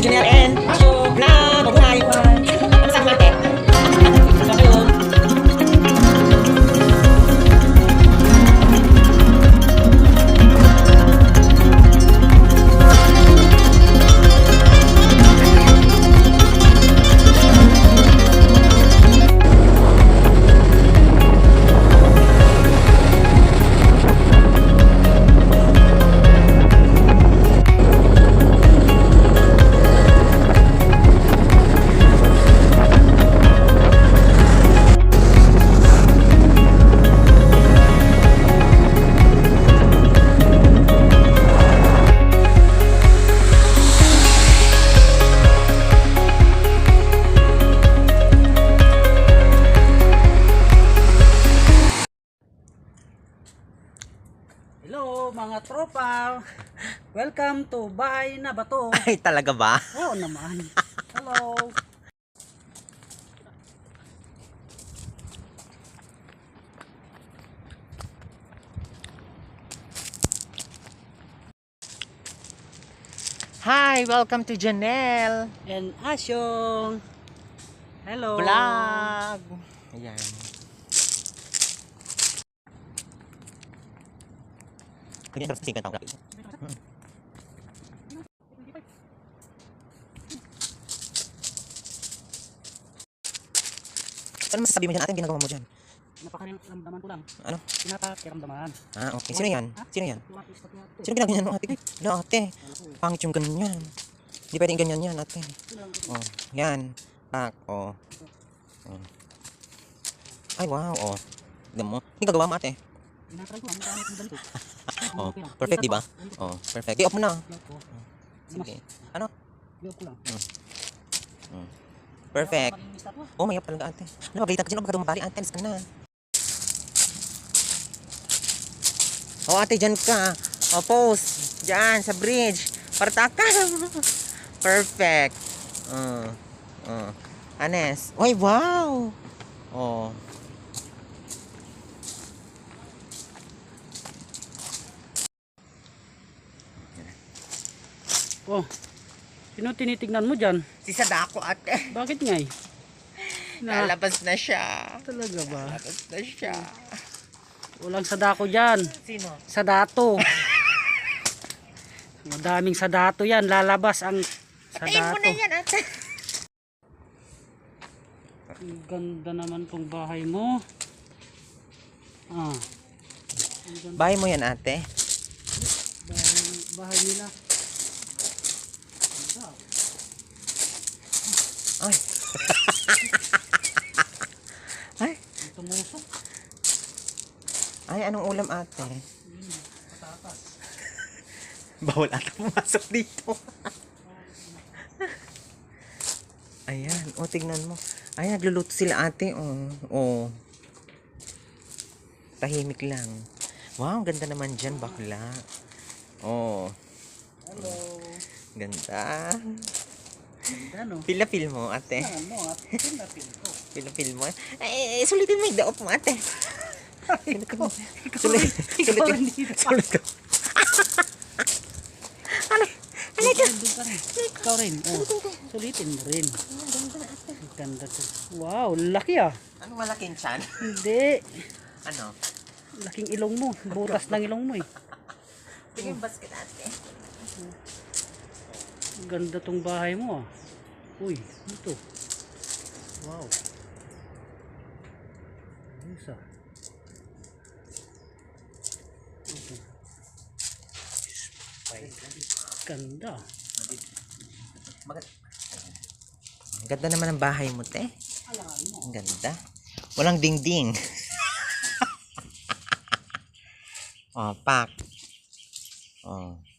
oksijen yang mga tropa. Welcome to Bahay na Bato. Ay, talaga ba? Oo naman. Hello. Hi, welcome to Janelle And Asyong. Hello. Vlog. Ayan. Ganyan ka sa tao. Ano masasabi mo dyan? Ate, ginagawa mo dyan? Napakaramdaman ko lang. Ano? Pinapakiramdaman. Ah, okay. Sino yan? Sino yan? Sino ginagawa mo ate? Wala ate. Pangit yung ganyan. Hindi pwedeng ganyan yan ate. Oh, yan. Tak, oh. oh. Ay, wow, oh. Tignan mo. Hindi gagawa mo ate. Pinatry ko. Ang dami kong ganito. Oh, perfect, di ba? Oh, perfect. I-off mo na. Sige. Ano? Ulit ko lang. Perfect. Na to. Oh, may talaga ate. Ano, magalitan ka dyan. Huwag ka dumabali ate. Alis ka na. Oh, ate, dyan ka. Oh, pose. Dyan, sa bridge. Partaka. Perfect. Uh, uh. Anes. Oy, wow. Oh. Oh. Sino tinitignan mo dyan? Si Sadako ate. Bakit nga eh? Na, Lalabas na siya. talaga ba? Lalabas na siya. Walang sadako dyan. Sino? Sadato. Madaming sadato yan. Lalabas ang sadato. yan ate. Ang ganda naman tong bahay mo. Ah. Bahay mo yan ate. bahay, bahay nila. Ay. Ay. Tumusok. Ay, anong ulam ate? Patatas. Bawal ata pumasok dito. Ayan, o tignan mo. Ay, nagluluto sila ate, oh. Oh. Tahimik lang. Wow, ganda naman dyan, bakla. Oh, Hello. ganda. Ganda no? Pila-pil mo, ate. Ano at pinapil ko. Pila-pil mo. Ay, eh, sulitin mo yung daop mo, ate. Ikaw, Sulit, ikaw sulit, dito. sulit ko. ano? Ano ito? Ka rin. Ikaw rin. Oh, sulitin mo rin. Ang Ganda to. Wow, laki ah. Ano malaking chan? Hindi. Ano? Laking ilong mo. Butas ng ilong mo eh. Tingin basket, ate. Ganda tong bahay mo ah. Uy, ano to? Wow. Ayos ah. Ito. Ganda. Ang ganda naman ang bahay mo, te. Ang ganda. Walang dingding. oh, pak. Oh.